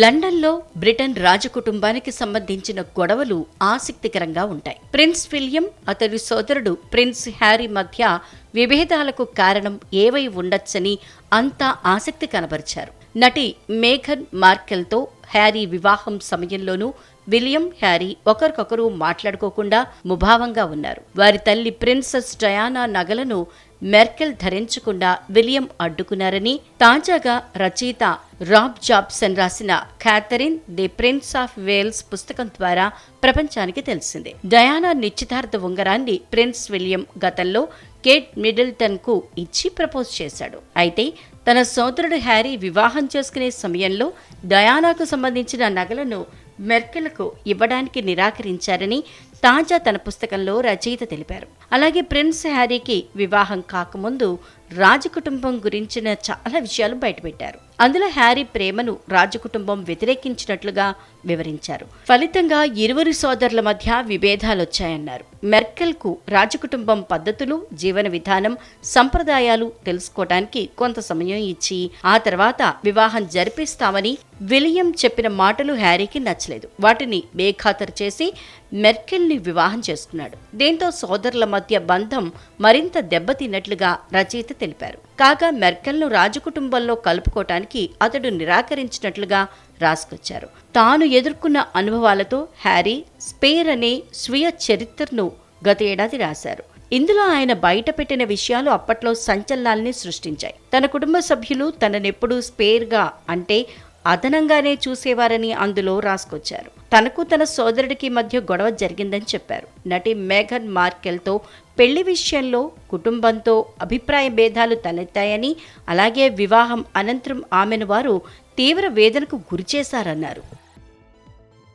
లండన్లో బ్రిటన్ రాజకుటుంబానికి సంబంధించిన గొడవలు ఆసక్తికరంగా ఉంటాయి. ప్రిన్స్ విలియం అతడి సోదరుడు ప్రిన్స్ హ్యారీ మధ్య విభేదాలకు కారణం ఏవై ఉండొచ్చని అంతా ఆసక్తి కనబరిచారు. నటి మేఘన్ మార్కెల్తో హ్యారీ వివాహం సమయంలోనూ విలియం హ్యారీ ఒకరికొకరు మాట్లాడుకోకుండా ముభావంగా ఉన్నారు. వారి తల్లి ప్రిన్సెస్ డయానా నగలను మెర్కెల్ ధరించకుండా విలియం అడ్డుకున్నారని తాజాగా రచయిత రాబ్ జాబ్సన్ రాసిన Catherine the prince of Wales పుస్తకం ద్వారా ప్రపంచానికి తెలిసింది. డయానా నిశ్చితార్థ ఉంగరాన్ని ప్రిన్స్ విలియం గతంలో కేట్ మిడిల్టన్కు ఇచ్చి ప్రపోజ్ చేశాడు. అయితే తన సోదరుడు హ్యారీ వివాహం చేసుకునే సమయంలో డయానాకు సంబంధించిన నగలను మెర్కెల్కు ఇవ్వడానికి నిరాకరించారని తాజా తన పుస్తకంలో రచయిత తెలిపారు. అలాగే ప్రిన్స్ హ్యారీకి వివాహం కాకముందు రాజకుటుంబం గురించిన చాలా విషయాలు బయటపెట్టారు. అందులో హ్యారీ ప్రేమను రాజకుటుంబం వ్యతిరేకించినట్లుగా వివరించారు. ఫలితంగా ఇరువురి సోదరుల మధ్య విభేదాలొచ్చాయన్నారు. మెర్కెల్కు రాజకుటుంబం పద్ధతులు జీవన విధానం సంప్రదాయాలు తెలుసుకోవడానికి కొంత సమయం ఇచ్చి ఆ తర్వాత వివాహం జరిపిస్తామని విలియం చెప్పిన మాటలు హ్యారీకి నచ్చలేదు. వాటిని బేఖాతరు చేసి మెర్కెల్ని వివాహం చేసుకున్నాడు. దీంతో సోదరుల మధ్య బంధం మరింత దెబ్బతిన్నట్లుగా రచయిత తెలిపారు. కాగా మెర్కెల్ను రాజకుటుంబంలో కలుపుకోవటానికి అతడు నిరాకరించినట్లుగా రాసుకొచ్చారు. తాను ఎదుర్కొన్న అనుభవాలతో హ్యారీ స్పేర్ అనే స్వీయ చరిత్రను గత ఏడాది రాశారు. ఇందులో ఆయన బయటపెట్టిన విషయాలు అప్పట్లో సంచలనాల్ని సృష్టించాయి. తన కుటుంబ సభ్యులు తననెప్పుడు స్పేర్గా అంటే అదనంగానే చూసేవారని అందులో రాసుకొచ్చారు. తనకు తన సోదరుడికి మధ్య గొడవ జరిగిందని చెప్పారు. నటి మేఘన్ మార్కెల్తో పెళ్ళి విషయంలో కుటుంబంతో అభిప్రాయ భేదాలు తలెత్తాయని అలాగే వివాహం అనంతరం ఆమెను వారు తీవ్ర వేదనకు గురిచేశారన్నారు